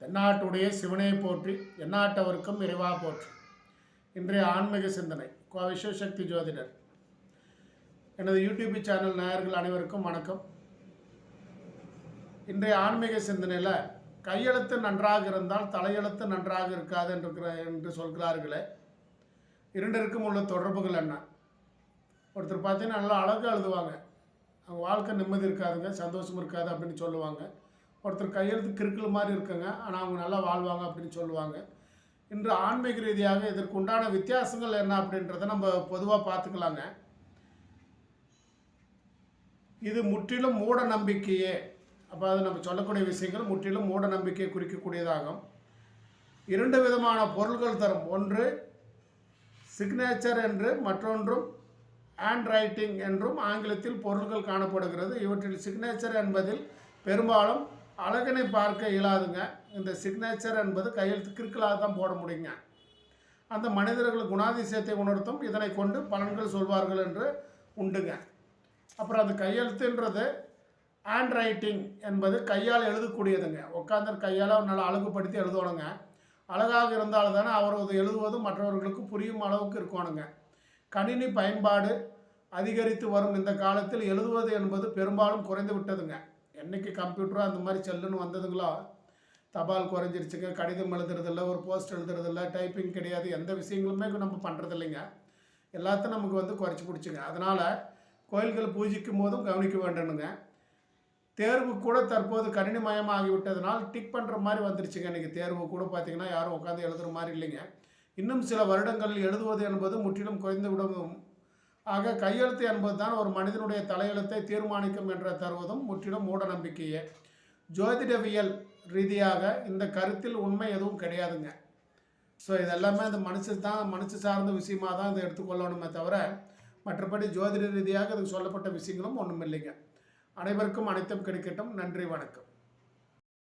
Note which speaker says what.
Speaker 1: தென்னாட்டுடைய சிவனை போற்றி எந்நாட்டவருக்கும் இறைவா போற்றி. இன்றைய ஆன்மீக சிந்தனை கோ விஸ்வசக்தி ஜோதிடர். எனது யூடியூப் சேனல் நேயர்கள் அனைவருக்கும் வணக்கம். இன்றைய ஆன்மீக சிந்தனையில் கையெழுத்து நன்றாக இருந்தால் தலையெழுத்து நன்றாக இருக்காது என்று என்று சொல்கிறார்களே. இரண்டிற்கும் உள்ள தொடர்புகள் என்ன? ஒருத்தர் பார்த்தீங்கன்னா நல்லா அழகாக எழுதுவாங்க அவங்க வாழ்க்கை நிம்மதி இருக்காதுங்க சந்தோஷம் இருக்காது அப்படின்னு சொல்லுவாங்க. ஒருத்தர் கையெழுத்து கிறுக்கல் மாதிரி இருக்குங்க. ஆனால் அவங்க நல்லா வாழ்வாங்க அப்படின்னு சொல்லுவாங்க. இன்று ஆன்மீக ரீதியாக இதற்கு உண்டான வித்தியாசங்கள் என்ன அப்படின்றத நம்ம பொதுவாக பார்த்துக்கலாங்க. இது முற்றிலும் மூட நம்பிக்கையே. அப்போ அது நம்ம சொல்லக்கூடிய விஷயங்கள் முற்றிலும் மூட நம்பிக்கையை குறிக்கக்கூடியதாகும். இரண்டு விதமான பொருள்கள் தரும். ஒன்று சிக்னேச்சர் என்று மற்றொன்றும் ஹேண்ட் ரைட்டிங் என்றும் ஆங்கிலத்தில் பொருள்கள் காணப்படுகிறது. இவற்றில் சிக்னேச்சர் என்பதில் பெரும்பாலும் அழகனை பார்க்க இயலாதுங்க. இந்த சிக்னேச்சர் என்பது கையெழுத்து கிறுக்கலாக தான் போட முடியுங்க. அந்த மனிதர்கள் குணாதிசயத்தை உணர்த்தும் இதனை கொண்டு பலன்கள் சொல்வார்கள் என்று உண்டுங்க. அப்புறம் அந்த கையெழுத்துன்றது ஹேண்ட் ரைட்டிங் என்பது கையால் எழுதக்கூடியதுங்க. உட்காந்து கையால் நல்லா அழகுபடுத்தி எழுதணுங்க. அழகாக இருந்தால் தானே அவரது எழுதுவதும் மற்றவர்களுக்கு புரியும் அளவுக்கு இருக்கணுங்க. கணினி பயன்பாடு அதிகரித்து வரும் இந்த காலத்தில் எழுதுவது என்பது பெரும்பாலும் குறைந்து விட்டதுங்க. என்னைக்கு கம்ப்யூட்டரோ அந்த மாதிரி செல்லுன்னு வந்ததுங்களோ? தபால் குறைஞ்சிருச்சுங்க கடிதம் எழுதுறதில்ல ஒரு போஸ்ட் எழுதுறதில்ல டைப்பிங் கிடையாது எந்த விஷயங்களுமே நம்ம பண்ணுறதில்லைங்க எல்லாத்தையும் நமக்கு வந்து குறைச்சி பிடிச்சிங்க. அதனால் கோயில்கள் பூஜிக்கும் போதும் கவனிக்க வேண்டணுங்க தேர்வு கூட தற்போது கணினிமயமாகிவிட்டதனால் டிக் பண்ணுற மாதிரி வந்துருச்சுங்க. இன்றைக்கி தேர்வு கூட பார்த்திங்கன்னா யாரும் உட்காந்து எழுதுகிற மாதிரி இல்லைங்க. இன்னும் சில வருடங்களில் எழுதுவது என்பது முற்றிலும் குறைந்து விடும் ஆக கையெழுத்து என்பது தான் ஒரு மனிதனுடைய தலையெழுத்தை தீர்மானிக்கும் என்ற தருவதும் முற்றிலும் மூட நம்பிக்கையே. ஜோதிடவியல் ரீதியாக இந்த கருத்தில் உண்மை எதுவும் கிடையாதுங்க. ஸோ இதெல்லாமே அந்த மனுஷ தான் மனுஷ சார்ந்த விஷயமாக தான் இதை எடுத்துக்கொள்ளணுமே தவிர மற்றபடி ஜோதிட ரீதியாக இதுக்கு சொல்லப்பட்ட விஷயங்களும் ஒன்றும் இல்லைங்க அனைவருக்கும் அனைத்தும் கிடைக்கட்டும். நன்றி வணக்கம்.